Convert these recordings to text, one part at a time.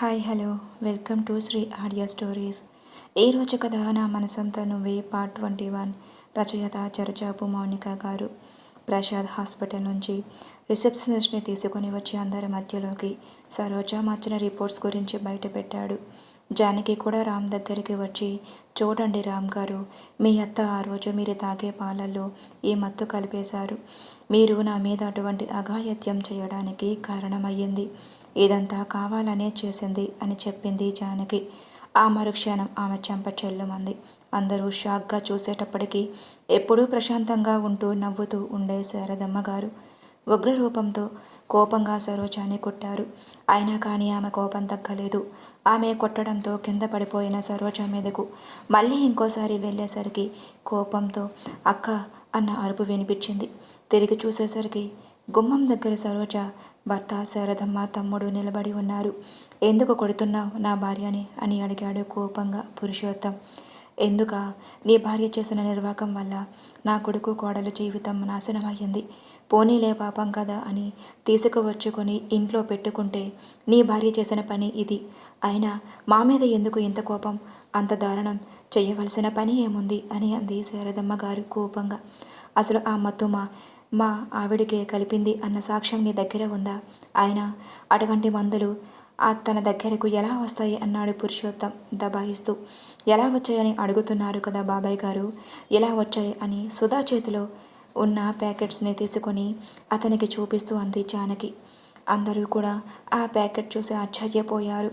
Hi hello. Welcome to Sri audio stories. ఈరోజు కథ నా మనసంతా నువ్వే పార్ట్ ట్వంటీ వన్. రచయిత చరచాపు మౌనిక గారు. ప్రసాద్ హాస్పిటల్ నుంచి రిసెప్షనిస్ట్ని తీసుకొని వచ్చి అందరి మధ్యలోకి సరోజ మార్చిన రిపోర్ట్స్ గురించి బయటపెట్టాడు. జానకి కూడా రామ్ దగ్గరికి వచ్చి చూడండి రామ్ గారు మీ అత్త ఆ రోజు మీరు తాగే పాలల్లో ఈ మత్తు కలిపేశారు. మీరు నా మీద అటువంటి అఘాయత్యం చేయడానికి కారణమయ్యింది. ఇదంతా కావాలనే చేసింది అని చెప్పింది జానకి. ఆ మరుక్షణం ఆమె చెంప చెల్లుమంది. అందరూ షాక్గా చూసేటప్పటికీ ఎప్పుడూ ప్రశాంతంగా ఉంటూ నవ్వుతూ ఉండే శారదమ్మ గారు ఉగ్రరూపంతో కోపంగా సరోజాని కొట్టారు. అయినా కానీ ఆమె కోపం తగ్గలేదు. ఆమె కొట్టడంతో కింద పడిపోయిన సరోజ మీదకు మళ్ళీ ఇంకోసారి వెళ్ళేసరికి కోపంతో అక్క అన్న అరుపు వినిపించింది. తిరిగి చూసేసరికి గుమ్మం దగ్గర సరోజ భర్త శారదమ్మ తమ్ముడు నిలబడి ఉన్నారు. ఎందుకు కొడుతున్నావు నా భార్యని? అని అడిగాడు కోపంగా పురుషోత్తం. ఎందుక? నీ భార్య చేసిన నిర్వాకం వల్ల నా కొడుకు కోడలు జీవితం నాశనమయ్యింది. పోనీలే పాపం కదా అని తీసుకువచ్చుకొని ఇంట్లో పెట్టుకుంటే నీ భార్య చేసిన పని ఇది. అయినా మా మీద ఎందుకు ఇంత కోపం? అంత దారుణం. చేయవలసిన పని ఏముంది? అని అంది శారదమ్మ గారు కోపంగా. అసలు ఆ మత్తు మా ఆవిడకే కలిపింది అన్న సాక్ష్యం నీ దగ్గర ఉందా? ఆయన అటువంటి మందులు ఆ తన దగ్గరకు ఎలా వస్తాయి? అన్నాడు పురుషోత్తం దబాయిస్తూ. ఎలా వచ్చాయని అడుగుతున్నారు కదా బాబాయ్ గారు? ఎలా వచ్చాయి అని సుధా చేతిలో ఉన్న ప్యాకెట్స్ని తీసుకొని అతనికి చూపిస్తూ అంది జానకి. అందరూ కూడా ఆ ప్యాకెట్ చూసి ఆశ్చర్యపోయారు.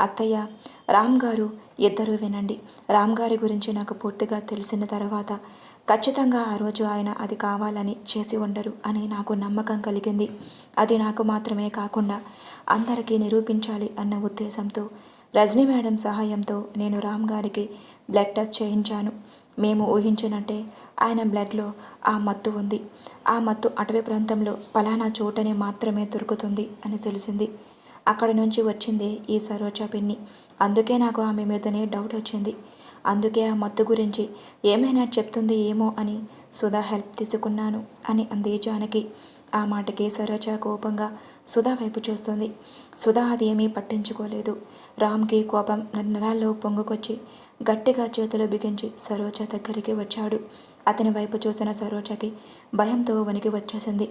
అత్తయ్య రామ్ గారు ఇద్దరూ వినండి. రామ్ గారి గురించి నాకు పూర్తిగా తెలిసిన తర్వాత ఖచ్చితంగా ఆ రోజు ఆయన అది కావాలని చేసి ఉండరు అని నాకు నమ్మకం కలిగింది. అది నాకు మాత్రమే కాకుండా అందరికీ నిరూపించాలి అన్న ఉద్దేశంతో రజనీ మేడం సహాయంతో నేను రామ్ గారికి బ్లడ్ టెస్ట్ చేయించాను. మేము ఊహించినట్టే ఆయన బ్లడ్లో ఆ మత్తు ఉంది. ఆ మత్తు అటవీ ప్రాంతంలో పలానా చోటనే మాత్రమే దొరుకుతుంది అని తెలిసింది. అక్కడ నుంచి వచ్చింది ఈ సరోజ పిన్ని. అందుకే నాకు ఆమె మీదనే డౌట్ వచ్చింది. అందుకే ఆ మత్తు గురించి ఏమైనా చెప్తుంది ఏమో అని సుధా హెల్ప్ తీసుకున్నాను అని అంది జానకి. ఆ మాటకి సరోజ కోపంగా సుధా వైపు చూస్తుంది. సుధా అది ఏమీ పట్టించుకోలేదు. రామ్కి కోపం నరాల్లో పొంగుకొచ్చి గట్టిగా చేతులు బిగించి సరోజ దగ్గరికి వచ్చాడు. అతని వైపు చూసిన సరోజకి భయంతో వణికి వచ్చేసింది.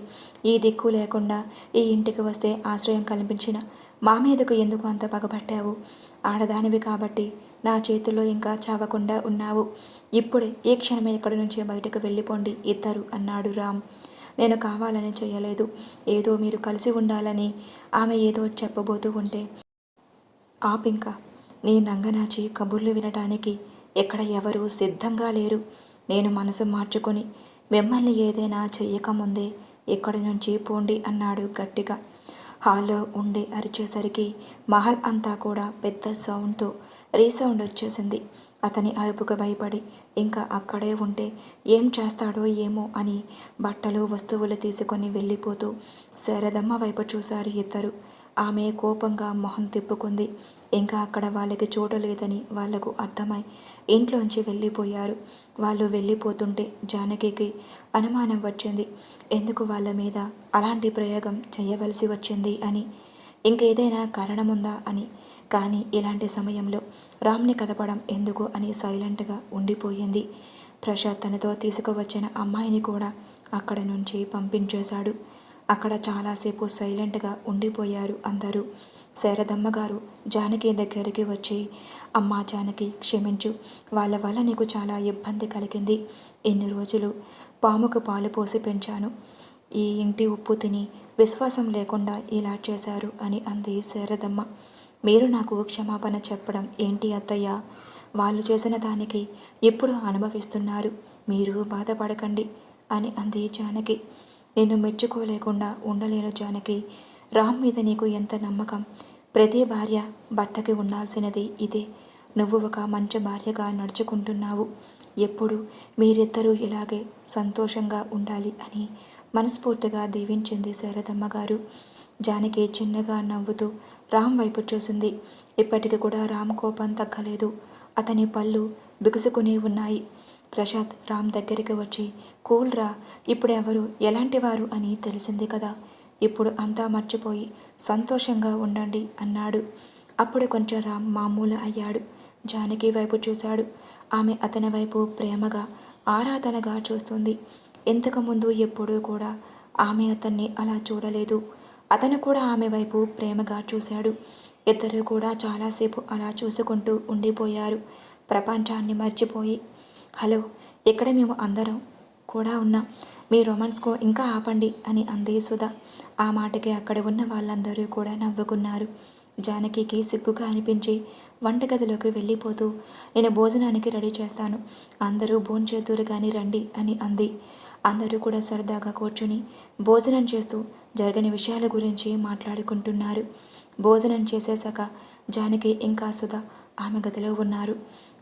ఈ దిక్కు లేకుండా ఈ ఇంటికి వస్తే ఆశ్రయం కల్పించిన మా మీదకు ఎందుకు అంత పగబట్టావు ఆడదానివి కాబట్టి నా చేతిలో ఇంకా చావకుండా ఉన్నావు. ఇప్పుడే ఈ క్షణమే ఇక్కడి నుంచి బయటకు వెళ్ళిపోండి ఇద్దరు అన్నాడు రామ్. నేను కావాలని చేయలేదు ఏదో మీరు కలిసి ఉండాలని ఆమె ఏదో చెప్పబోతూ ఉంటే ఆపింక నీ నంగనాచి కబుర్లు వినటానికి ఇక్కడ ఎవరు సిద్ధంగా లేరు. నేను మనసు మార్చుకొని మిమ్మల్ని ఏదైనా చెయ్యకముందే ఇక్కడి నుంచి పోండి అన్నాడు గట్టిగా. హాల్లో ఉండి అరిచేసరికి మహల్ అంతా కూడా పెద్ద సౌండ్తో రీసౌండ్ వచ్చేసింది. అతని అరుపుకు భయపడి ఇంకా అక్కడే ఉంటే ఏం చేస్తాడో ఏమో అని బట్టలు వస్తువులు తీసుకొని వెళ్ళిపోతూ శారదమ్మ వైపు చూశారు ఇద్దరు. ఆమె కోపంగా మొహం తిప్పుకుంది. ఇంకా అక్కడ వాళ్ళకి చోటు లేదని వాళ్ళకు అర్థమై ఇంట్లోంచి వెళ్ళిపోయారు. వాళ్ళు వెళ్ళిపోతుంటే జానకికి అనుమానం వచ్చింది. ఎందుకు వాళ్ళ మీద అలాంటి ప్రయోగం చేయవలసి వచ్చింది అని. ఇంకేదైనా కారణముందా అని. కానీ ఇలాంటి సమయంలో రామ్ని కదపడం ఎందుకు అని సైలెంట్గా ఉండిపోయింది. ప్రసాద్ తనతో తీసుకువచ్చిన అమ్మాయిని కూడా అక్కడ నుంచి పంపించేశాడు. అక్కడ చాలాసేపు సైలెంట్గా ఉండిపోయారు అందరూ. శారదమ్మ గారు జానకి దగ్గరికి వచ్చి అమ్మా జానకి క్షమించు. వాళ్ళ వల్ల నీకు చాలా ఇబ్బంది కలిగింది. ఎన్ని రోజులు పాముకు పాలు పోసి పెంచాను. ఈ ఇంటి ఉప్పు తిని విశ్వాసం లేకుండా ఇలా చేశారు అని అంది శారదమ్మ. మీరు నాకు క్షమాపణ చెప్పడం ఏంటి అత్తయ్య? వాళ్ళు చేసిన దానికి ఇప్పుడు అనుభవిస్తున్నారు. మీరు బాధపడకండి అని అంది జానకి. నేను మెచ్చుకోలేకుండా ఉండలేను జానకి. రామ్ మీద నీకు ఎంత నమ్మకం? ప్రతి భార్య భర్తకి ఉండాల్సినది ఇదే. నువ్వు ఒక మంచి భార్యగా నడుచుకుంటున్నావు. ఎప్పుడు మీరిద్దరూ ఇలాగే సంతోషంగా ఉండాలి అని మనస్ఫూర్తిగా దీవించింది శారదమ్మ గారు. జానకి చిన్నగా నవ్వుతూ రామ్ వైపు చూసింది. ఇప్పటికి కూడా రామ్ కోపం తగ్గలేదు. అతని పళ్ళు బిగుసుకుని ఉన్నాయి. ప్రశాంత్ రామ్ దగ్గరికి వచ్చి కూల్రా ఇప్పుడు ఎవరు ఎలాంటి వారు అని తెలిసింది కదా. ఇప్పుడు అంతా మర్చిపోయి సంతోషంగా ఉండండి అన్నాడు. అప్పుడు కొంచెం రామ్ మామూలు అయ్యాడు. జానకి వైపు చూశాడు. ఆమె అతని వైపు ప్రేమగా ఆరాధనగా చూస్తుంది. ఇంతకుముందు ఎప్పుడూ కూడా ఆమె అతన్ని అలా చూడలేదు. అతను కూడా ఆమె వైపు ప్రేమగా చూశాడు. ఇద్దరు కూడా చాలాసేపు అలా చూసుకుంటూ ఉండిపోయారు. ప్రపంచాన్ని మర్చిపోయి హలో ఇక్కడ మేము అందరం కూడా ఉన్నాం. మీ రొమాన్స్కు ఇంకా ఆపండి అని అంది సుధ. ఆ మాటకి అక్కడ ఉన్న వాళ్ళందరూ కూడా నవ్వుకున్నారు. జానకికి సిగ్గుగా అనిపించి వంటగదిలోకి వెళ్ళిపోతూ నేను భోజనానికి రెడీ చేస్తాను. అందరూ భోంచేతురు కానీ రండి అని అంది. అందరూ కూడా సరదాగా కూర్చుని భోజనం చేస్తూ జరిగిన విషయాల గురించి మాట్లాడుకుంటున్నారు. భోజనం చేసేశాక జానకి ఇంకా సుధ ఆమె గదిలో ఉన్నారు.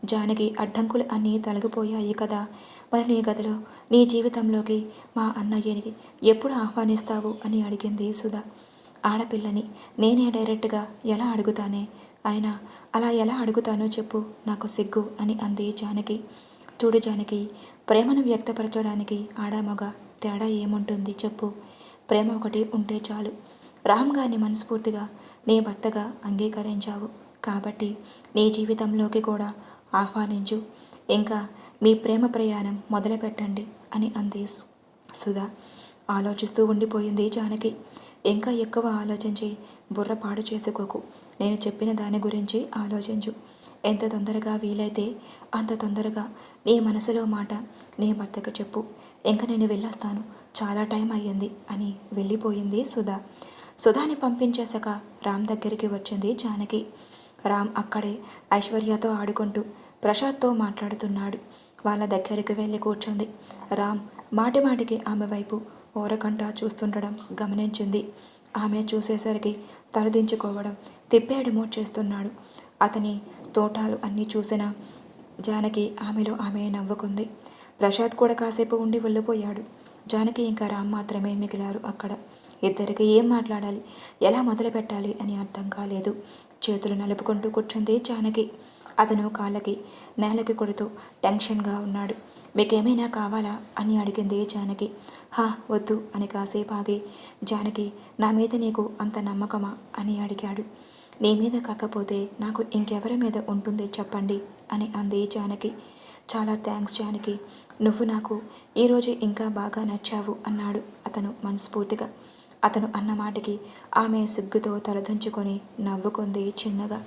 జానకి అడ్డంకులు అన్నీ తొలగిపోయాయి కదా. మరి నీ గదిలో నీ జీవితంలోకి మా అన్నయ్యని ఎప్పుడు ఆహ్వానిస్తావు అని అడిగింది సుధ. ఆడపిల్లని నేనే డైరెక్ట్గా ఎలా అడుగుతానే? అయినా అలా ఎలా అడుగుతానో చెప్పు నాకు సిగ్గు అని అంది జానకి. చూడు జానకి ప్రేమను వ్యక్తపరచడానికి ఆడామగ తేడా ఏముంటుంది చెప్పు. ప్రేమ ఒకటి ఉంటే చాలు. రామ్ గారిని మనస్ఫూర్తిగా నీ భర్తగా అంగీకరించావు కాబట్టి నీ జీవితంలోకి కూడా ఆహ్వానించు. ఇంకా మీ ప్రేమ ప్రయాణం మొదలుపెట్టండి అని అంది సుధా. ఆలోచిస్తూ ఉండిపోయింది జానకి. ఇంకా ఎక్కువ ఆలోచించి బుర్ర పాడు చేసుకోకు. నేను చెప్పిన దాని గురించి ఆలోచించు. ఎంత తొందరగా వీలైతే అంత తొందరగా నీ మనసులో మాట నీ భర్తకు చెప్పు. ఇంకా నేను వెళ్ళొస్తాను. చాలా టైం అయ్యింది అని వెళ్ళిపోయింది సుధా. సుధాని పంపించేశాక రామ్ దగ్గరికి వచ్చింది జానకి. రామ్ అక్కడే ఐశ్వర్యతో ఆడుకుంటూ ప్రసాద్తో మాట్లాడుతున్నాడు. వాళ్ళ దగ్గరికి వెళ్ళి కూర్చుంది. రామ్ మాటి మాటికి ఆమె వైపు ఓరకంట చూస్తుండడం గమనించింది. ఆమె చూసేసరికి తలదించుకోవడం తిప్పేయడమో చేస్తున్నాడు. అతని తోటాలు అన్నీ చూసిన జానకి ఆమెలో ఆమె నవ్వుకుంది. ప్రసాద్ కూడా కాసేపు ఉండి వెళ్ళిపోయాడు. జానకి ఇంకా రామ్ మాత్రమే మిగిలారు అక్కడ. ఇద్దరికి ఏం మాట్లాడాలి? ఎలా మొదలు పెట్టాలి అని అర్థం కాలేదు. చేతులు నలుపుకుంటూ కూర్చుంది జానకి. అతను కాళ్ళకి నేలకి కొడుతూ టెన్షన్గా ఉన్నాడు. మీకేమైనా కావాలా? అని అడిగింది జానకి. హా వద్దు అని కాసేపు ఆగి జానకి నా మీద నీకు అంత నమ్మకమా? అని అడిగాడు. నీ మీద కాకపోతే నాకు ఇంకెవరి మీద ఉంటుంది చెప్పండి అని అంది జానకి. చాలా థ్యాంక్స్ జానకి. నువ్వు నాకు ఈరోజు ఇంకా బాగా నచ్చావు అన్నాడు అతను మనస్ఫూర్తిగా. అతను అన్న మాటకి ఆమె సిగ్గుతో తలదంచుకొని నవ్వుకుంది చిన్నగా.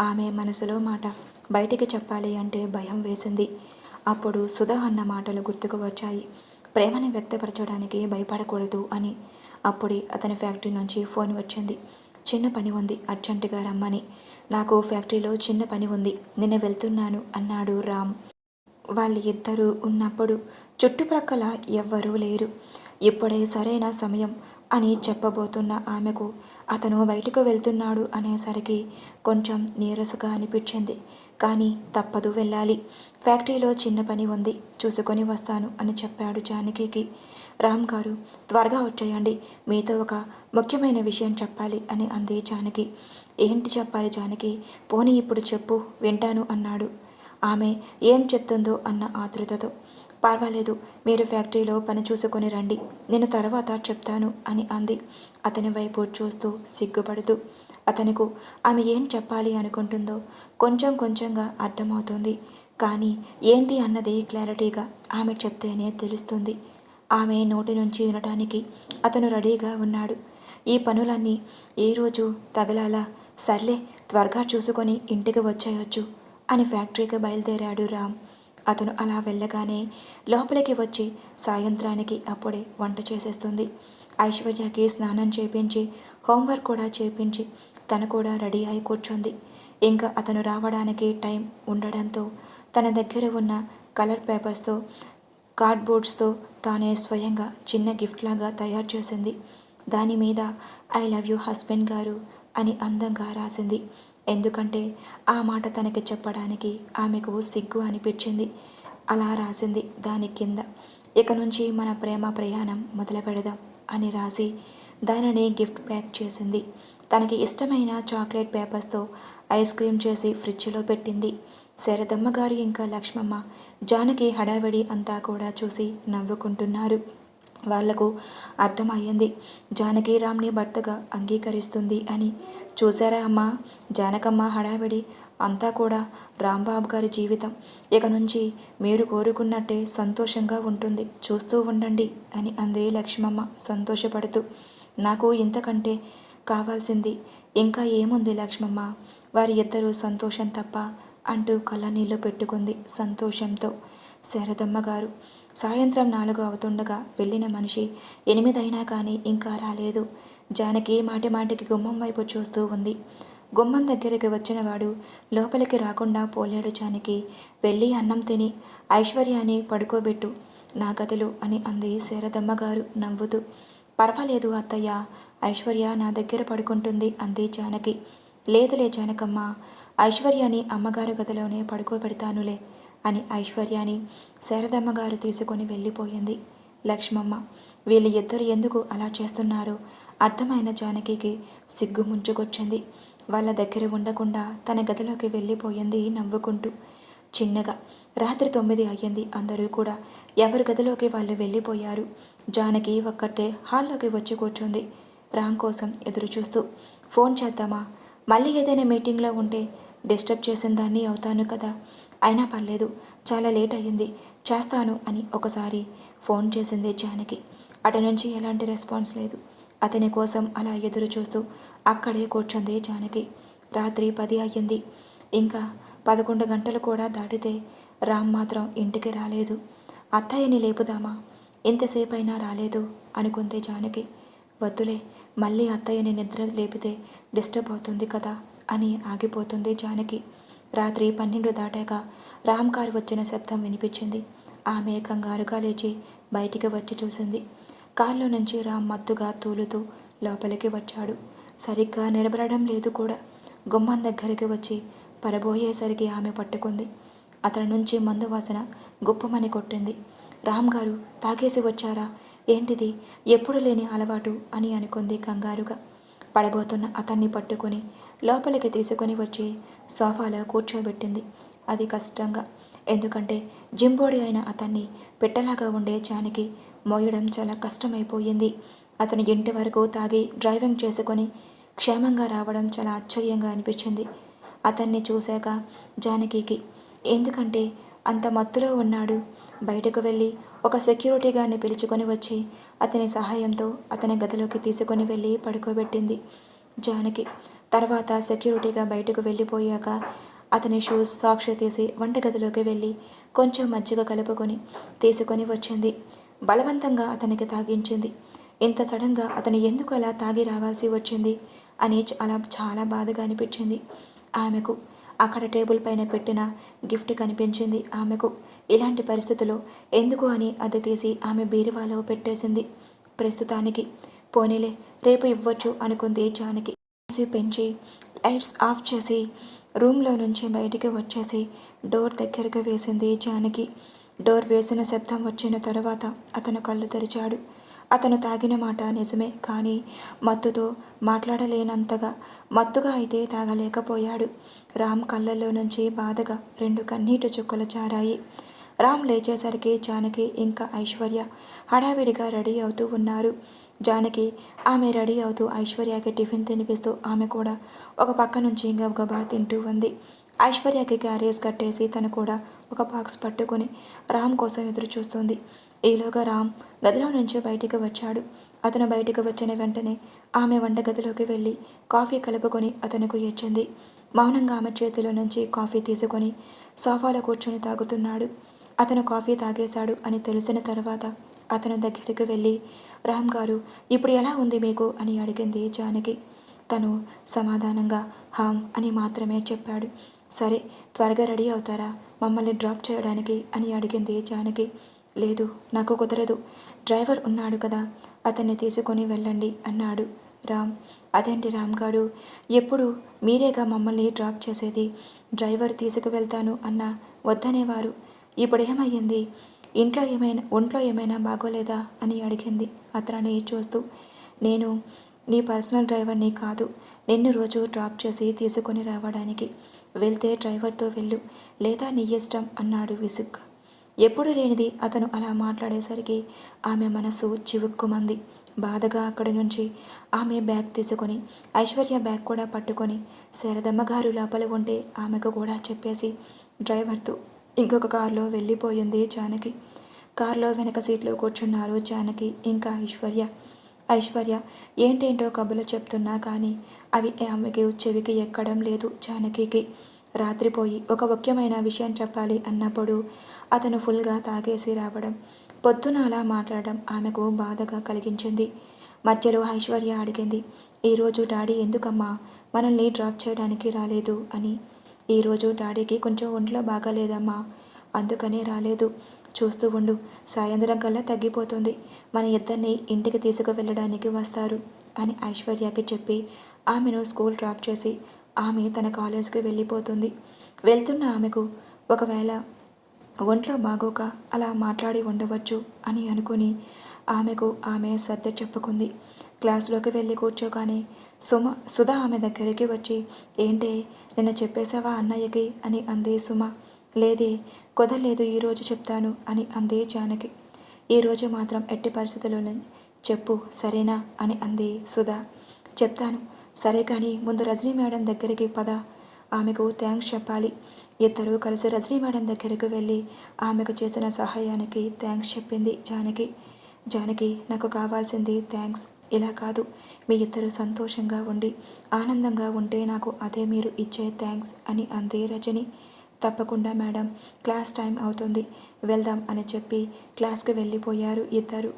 ఆమె మనసులో మాట బయటికి చెప్పాలి అంటే భయం వేసింది. అప్పుడు సుధా అన్న మాటలు గుర్తుకు వచ్చాయి. ప్రేమని వ్యక్తపరచడానికి భయపడకూడదు అని. అప్పుడే అతని ఫ్యాక్టరీ నుంచి ఫోన్ వచ్చింది. చిన్న పని ఉంది అర్జెంటుగా రమ్మని. నాకు ఫ్యాక్టరీలో చిన్న పని ఉంది నిన్న వెళ్తున్నాను అన్నాడు రామ్. వాళ్ళ ఇద్దరూ ఉన్నప్పుడు చుట్టుప్రక్కల ఎవ్వరూ లేరు. ఇప్పుడే సరైన సమయం అని చెప్పబోతున్న ఆమెకు అతను బయటకు వెళ్తున్నాడు అనేసరికి కొంచెం నీరసగా అనిపించింది. కానీ తప్పదు వెళ్ళాలి. ఫ్యాక్టరీలో చిన్న పని ఉంది చూసుకొని వస్తాను అని చెప్పాడు జానకికి. రామ్ గారు త్వరగా వచ్చేయండి. మీతో ఒక ముఖ్యమైన విషయం చెప్పాలి అని అంది జానకి. ఏంటి చెప్పాలి జానకి? పోనీ ఇప్పుడు చెప్పు వింటాను అన్నాడు. ఆమె ఏం చెప్తుందో అన్న ఆతృతతో పర్వాలేదు మీరు ఫ్యాక్టరీలో పని చూసుకొని రండి. నేను తర్వాత చెప్తాను అని అంది. అతని వైపు చూస్తూ సిగ్గుపడుతూ. అతనుకు ఆమె ఏం చెప్పాలి అనుకుంటుందో కొంచెం కొంచెంగా అర్థమవుతుంది. కానీ ఏంటి అన్నది క్లారిటీగా ఆమె చెప్తేనే తెలుస్తుంది. ఆమె నోటి నుంచి వినటానికి అతను రెడీగా ఉన్నాడు. ఈ పనులన్నీ ఏ రోజు తగలాలా? సర్లే త్వరగా చూసుకొని ఇంటికి వచ్చేయొచ్చు అని ఫ్యాక్టరీకి బయలుదేరాడు రామ్. అతను అలా వెళ్ళగానే లోపలికి వచ్చి సాయంత్రానికి అప్పుడే వంట చేసేస్తుంది. ఐశ్వర్యకి స్నానం చేపించి హోంవర్క్ కూడా చేపించి తను కూడా రెడీ అయి కూర్చుంది. ఇంకా అతను రావడానికి టైం ఉండడంతో తన దగ్గర ఉన్న కలర్ పేపర్స్తో కార్డ్బోర్డ్స్తో తానే స్వయంగా చిన్న గిఫ్ట్ లాగా తయారు చేసింది. దాని మీద ఐ లవ్ యూ హస్బెండ్ గారు అని అందంగా రాసింది. ఎందుకంటే ఆ మాట తనకి చెప్పడానికి ఆమెకు సిగ్గు అనిపించింది. అలా రాసింది దాని కింద. ఇక నుంచి మన ప్రేమ ప్రయాణం మొదలు పెడదాం అని రాసి దానిని గిఫ్ట్ ప్యాక్ చేసింది. తనకి ఇష్టమైన చాక్లెట్ పేపర్స్తో ఐస్ క్రీమ్ చేసి ఫ్రిడ్జ్లో పెట్టింది. శరదమ్మ గారు ఇంకా లక్ష్మమ్మ జానకి హడావిడి అంతా కూడా చూసి నవ్వుకుంటున్నారు. వాళ్ళకు అర్థమయ్యింది. జానకి రామ్ని భర్తగా అంగీకరిస్తుంది అని. చూసారా అమ్మా? జానకమ్మ హడావిడి అంతా కూడా రాంబాబు గారి జీవితం. ఇక నుంచి మీరు కోరుకున్నట్టే సంతోషంగా ఉంటుంది. చూస్తూ ఉండండి అని అంది లక్ష్మమ్మ సంతోషపడుతూ. నాకు ఇంతకంటే కావాల్సింది ఇంకా ఏముంది లక్ష్మమ్మ? వారి ఇద్దరూ సంతోషం తప్ప అంటూ కళ్ళ పెట్టుకుంది సంతోషంతో. శారదమ్మ గారు సాయంత్రం నాలుగు అవుతుండగా వెళ్ళిన మనిషి ఎనిమిదైనా కానీ ఇంకా రాలేదు. జానకి మాటి మాటికి గుమ్మం వైపు చూస్తూ ఉంది. గుమ్మం దగ్గరికి వచ్చినవాడు లోపలికి రాకుండా పోలేడు జానకి. వెళ్ళి అన్నం తిని ఐశ్వర్యాన్ని పడుకోబెట్టు నా గదిలో అని అంది శారదమ్మ గారు నవ్వుతూ. పర్వాలేదు అత్తయ్య ఐశ్వర్య నా దగ్గర పడుకుంటుంది అంది జానకి. లేదులే జానకమ్మ ఐశ్వర్యాని అమ్మగారు గదిలోనే పడుకోబెడతానులే అని ఐశ్వర్యాని శారదమ్మగారు తీసుకొని వెళ్ళిపోయింది. లక్ష్మమ్మ వీళ్ళు ఇద్దరు ఎందుకు అలా చేస్తున్నారో? అర్థమైన జానకికి సిగ్గు ముంచుకొచ్చింది. వాళ్ళ దగ్గర ఉండకుండా తన గదిలోకి వెళ్ళిపోయింది నవ్వుకుంటూ. చిన్నగా రాత్రి తొమ్మిది అయ్యింది అందరూ కూడా. ఎవరి గదిలోకి వాళ్ళు వెళ్ళిపోయారు? జానకి ఒక్కటే హాల్లోకి వచ్చి కూర్చుంది. రామ్ కోసం ఎదురు చూస్తూ ఫోన్ చేద్దామా? మళ్ళీ ఏదైనా మీటింగ్లో ఉంటే డిస్టర్బ్ చేసిన దాన్ని అవుతాను కదా? అయినా పర్లేదు చాలా లేట్ అయ్యింది. చేస్తాను అని ఒకసారి ఫోన్ చేసింది జానకి. అటు నుంచి ఎలాంటి రెస్పాన్స్ లేదు. అతని కోసం అలా ఎదురు చూస్తూ అక్కడే కూర్చుంది జానకి. రాత్రి పది అయ్యింది. ఇంకా పదకొండు గంటలు కూడా దాటితే రామ్ మాత్రం ఇంటికి రాలేదు. అత్తయ్యని లేపుదామా? ఇంతసేపు అయినా రాలేదు అనుకుంది జానకి. వద్దులే మళ్ళీ అత్తయ్యని నిద్ర లేపితే డిస్టర్బ్ అవుతుంది కదా? అని ఆగిపోతుంది జానకి. రాత్రి పన్నెండు దాటాక రామ్ కారు వచ్చిన శబ్దం వినిపించింది. ఆమె కంగారుగా లేచి బయటికి వచ్చి చూసింది. కారులో నుంచి రామ్ మత్తుగా తూలుతూ లోపలికి వచ్చాడు. సరిగ్గా నిలబడడం లేదు కూడా. గుమ్మం దగ్గరికి వచ్చి పడబోయేసరికి ఆమె పట్టుకుంది. అతని నుంచి మందు వాసన గుప్పమని కొట్టింది. రామ్ గారు తాగేసి వచ్చారా? ఏంటిది? ఎప్పుడు లేని అలవాటు అని అనుకుంది కంగారుగా. పడబోతున్న అతన్ని పట్టుకొని లోపలికి తీసుకొని వచ్చి సోఫాలో కూర్చోబెట్టింది. అది కష్టంగా. ఎందుకంటే జింబోడి అయిన అతన్ని పెట్టలాగా ఉండే జానికి మోయడం చాలా కష్టమైపోయింది. అతను ఇంటి వరకు తాగి డ్రైవింగ్ చేసుకొని క్షేమంగా రావడం చాలా ఆశ్చర్యంగా అనిపించింది. అతన్ని చూశాక జానకికి ఎందుకంటే అంత మత్తులో ఉన్నాడు. బయటకు వెళ్ళి ఒక సెక్యూరిటీ గార్డ్ని పిలుచుకొని వచ్చి అతని సహాయంతో అతని గదిలోకి తీసుకొని వెళ్ళి పడుకోబెట్టింది. జానకి తర్వాత సెక్యూరిటీగా బయటకు వెళ్ళిపోయాక అతని షూస్ సాక్షి తీసి వంటగదిలోకి వెళ్ళి కొంచెం మజ్జిగ కలుపుకొని తీసుకొని వచ్చింది. బలవంతంగా అతనికి తాగించింది. ఇంత సడన్గా అతను ఎందుకు అలా తాగి రావాల్సి వచ్చింది అని అలా చాలా బాధగా అనిపించింది. ఆమెకు అక్కడ టేబుల్ పైన పెట్టిన గిఫ్ట్ కనిపించింది ఆమెకు. ఇలాంటి పరిస్థితుల్లో ఎందుకు అని అది తీసి ఆమె బీరువాలో పెట్టేసింది. ప్రస్తుతానికి పోనీలే రేపు ఇవ్వచ్చు అనుకుంది జానకి. పెంచి లైట్స్ ఆఫ్ చేసి రూమ్లో నుంచి బయటికి వచ్చేసి డోర్ దగ్గరకు వేసింది జానకి. డోర్ వేసిన శబ్దం వచ్చిన తరువాత అతను కళ్ళు తెరిచాడు. అతను తాగిన మాట నిజమే కానీ మత్తుతో మాట్లాడలేనంతగా మత్తుగా అయితే తాగలేకపోయాడు. రామ్ కళ్ళల్లో నుంచి బాధగా రెండు కన్నీటి చుక్కలు చారాయి. రామ్ లేచేసరికి జానకి ఇంకా ఐశ్వర్య హడావిడిగా రెడీ అవుతూ ఉన్నారు. జానకి ఆమె రెడీ అవుతూ ఐశ్వర్యకి టిఫిన్ తినిపిస్తూ ఆమె కూడా ఒక పక్క నుంచి గబగబా తింటూ ఉంది. ఐశ్వర్యకి క్యారియర్స్ కట్టేసి తను కూడా ఒక బాక్స్ పట్టుకొని రామ్ కోసం ఎదురు చూస్తుంది. ఈలోగా రామ్ గదిలో నుంచి బయటికి వచ్చాడు. అతను బయటికి వచ్చిన వెంటనే ఆమె వంటగదిలోకి వెళ్ళి కాఫీ కలుపుకొని అతనికి ఇచ్చింది. మౌనంగా ఆమె చేతిలో నుంచి కాఫీ తీసుకొని సోఫాలో కూర్చొని తాగుతున్నాడు. అతను కాఫీ తాగేశాడు అని తెలిసిన తర్వాత అతను దగ్గరికి వెళ్ళి రామ్ గారు ఇప్పుడు ఎలా ఉంది మీకు? అని అడిగింది జానకి. తను సమాధానంగా హామ్ అని మాత్రమే చెప్పాడు. సరే త్వరగా రెడీ అవుతారా? మమ్మల్ని డ్రాప్ చేయడానికి? అని అడిగింది జానకి. లేదు నాకు కుదరదు. డ్రైవర్ ఉన్నాడు కదా అతన్ని తీసుకొని వెళ్ళండి అన్నాడు రామ్. అదేంటి రామ్ గారు? ఎప్పుడు మీరేగా మమ్మల్ని డ్రాప్ చేసేది? డ్రైవర్ తీసుకువెళ్తాను అన్న వద్దనేవారు. ఇప్పుడు ఏమయ్యింది? ఇంట్లో ఏమైనా ఒంట్లో ఏమైనా బాగోలేదా? అని అడిగింది. అతనిని చూస్తూ నేను నీ పర్సనల్ డ్రైవర్ని కాదు. నిన్ను రోజు డ్రాప్ చేసి తీసుకొని రావడానికి వెళ్తే డ్రైవర్తో వెళ్ళు లేదా నీ ఇష్టం అన్నాడు విసుగ్గా ఎప్పుడు లేనిది అతను అలా మాట్లాడేసరికి ఆమె మనసు చివుక్కుమంది. బాధగా అక్కడి నుంచి ఆమె బ్యాగ్ తీసుకొని ఐశ్వర్య బ్యాగ్ కూడా పట్టుకొని శారదమ్మ గారు లోపల ఉంటే ఆమెకు కూడా చెప్పేసి డ్రైవర్తో ఇంకొక కారులో వెళ్ళిపోయింది జానకి. కారులో వెనక సీట్లో కూర్చున్నారు జానకి ఇంకా ఐశ్వర్య. ఐశ్వర్య ఏంటేంటో కబులు చెప్తున్నా కానీ అవి ఆమెకి చెవికి ఎక్కడం లేదు జానకికి. రాత్రిపోయి ఒక ముఖ్యమైన విషయం చెప్పాలి అన్నప్పుడు అతను ఫుల్గా తాగేసి రావడం పొద్దున అలా మాట్లాడడం ఆమెకు బాధగా కలిగించింది. మధ్యలో ఐశ్వర్య అడిగింది ఈరోజు డాడీ ఎందుకమ్మా? మనల్ని డ్రాప్ చేయడానికి రాలేదు అని. ఈరోజు డాడీకి కొంచెం ఒంట్లో బాగాలేదమ్మా. అందుకనే రాలేదు. చూస్తూ ఉండు. సాయంత్రం కల్లా తగ్గిపోతుంది. మన ఇద్దరిని ఇంటికి తీసుకువెళ్ళడానికి వస్తారు అని ఐశ్వర్యకి చెప్పి ఆమెను స్కూల్ డ్రాప్ చేసి ఆమె తన కాలేజ్కి వెళ్ళిపోతుంది. వెళ్తున్న ఆమెకు ఒకవేళ ఒంట్లో బాగోక అలా మాట్లాడి ఉండవచ్చు అని అనుకుని ఆమెకు ఆమె సర్ది చెప్పుకుంది. క్లాస్లోకి వెళ్ళి కూర్చోగానే సుమ సుధ ఆమె దగ్గరికి వచ్చి ఏంటే నిన్న చెప్పేశావా అన్నయ్యకి? అని అంది సుమ. లేదే కుదరలేదు ఈరోజు చెప్తాను అని అంది జానకి. ఈరోజు మాత్రం ఎట్టి పరిస్థితుల్లోనే చెప్పు సరేనా? అని అంది సుధా. చెప్తాను. సరే కానీ ముందు రజనీ మేడం దగ్గరికి పద. ఆమెకు థ్యాంక్స్ చెప్పాలి. ఇద్దరూ కలిసి రజనీ మేడం దగ్గరకు వెళ్ళి ఆమెకు చేసిన సహాయానికి థ్యాంక్స్ చెప్పింది జానకి. జానకి నాకు కావాల్సింది థ్యాంక్స్ ఇలా కాదు. మీ ఇద్దరు సంతోషంగా ఉండి ఆనందంగా ఉంటే నాకు అదే మీరు ఇచ్చే థ్యాంక్స్ అని అంది రజని. తప్పకుండా మేడం క్లాస్ టైం అవుతుంది వెళ్దాం అని చెప్పి క్లాస్కి వెళ్ళిపోయారు ఇద్దరు.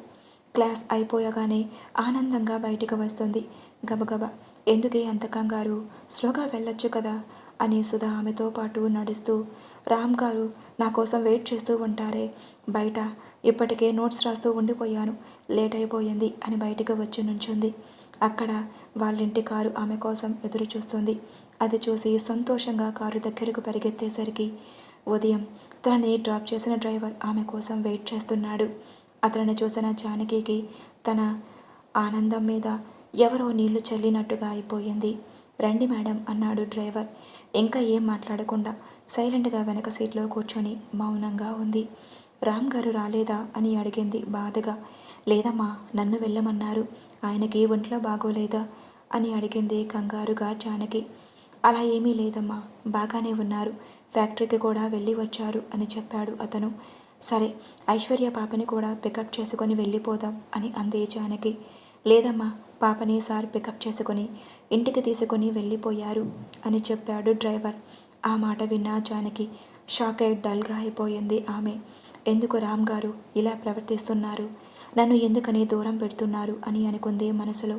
క్లాస్ అయిపోయగానే ఆనందంగా బయటికి వస్తుంది. గబగబ ఎందుకే అంత కంగారు? స్లోగా వెళ్ళొచ్చు కదా? అని సుధా ఆమెతో పాటు నడుస్తూ రామ్ గారు నా కోసం వెయిట్ చేస్తూ ఉంటారే. బయట ఇప్పటికే నోట్స్ రాస్తూ ఉండిపోయాను. లేట్ అయిపోయింది అని బయటికి వచ్చి నుంచుంది. అక్కడ వాళ్ళింటి కారు ఆమె కోసం ఎదురు చూస్తుంది అది చూసి సంతోషంగా కారు దగ్గరకు పరిగెత్తేసరికి ఉదయం తనని డ్రాప్ చేసిన డ్రైవర్ ఆమె కోసం వెయిట్ చేస్తున్నాడు. అతనిని చూసిన జానకికి తన ఆనందం మీద ఎవరో నీళ్ళు చల్లినట్టుగా అయిపోయింది. రండి మేడం అన్నాడు డ్రైవర్. ఇంకా ఏం మాట్లాడకుండా సైలెంట్గా వెనక సీట్లో కూర్చొని మౌనంగా ఉంది. రామ్ గారు రాలేదా? అని అడిగింది బాధగా. లేదమ్మా నన్ను వెళ్ళమన్నారు. ఆయనకి ఒంట్లో బాగోలేదా? అని అడిగింది కంగారుగా జానకి. అలా ఏమీ లేదమ్మా బాగానే ఉన్నారు. ఫ్యాక్టరీకి కూడా వెళ్ళి వచ్చారు అని చెప్పాడు అతను. సరే ఐశ్వర్య పాపని కూడా పికప్ చేసుకొని వెళ్ళిపోదాం అని అంది జానకి. లేదమ్మా పాపని సార్ పికప్ చేసుకొని ఇంటికి తీసుకొని వెళ్ళిపోయారు అని చెప్పాడు డ్రైవర్. ఆ మాట విన్నా జానకి షాక్ అయి డల్గా అయిపోయింది ఆమె. ఎందుకు రామ్ గారు ఇలా ప్రవర్తిస్తున్నారు? నన్ను ఎందుకని దూరం పెడుతున్నారు అని అనుకుంది మనసులో.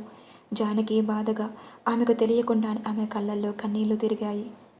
జానకి బాధగా ఆమెకు తెలియకుండా ఆమె కళ్ళల్లో కన్నీళ్ళు తిరిగాయి.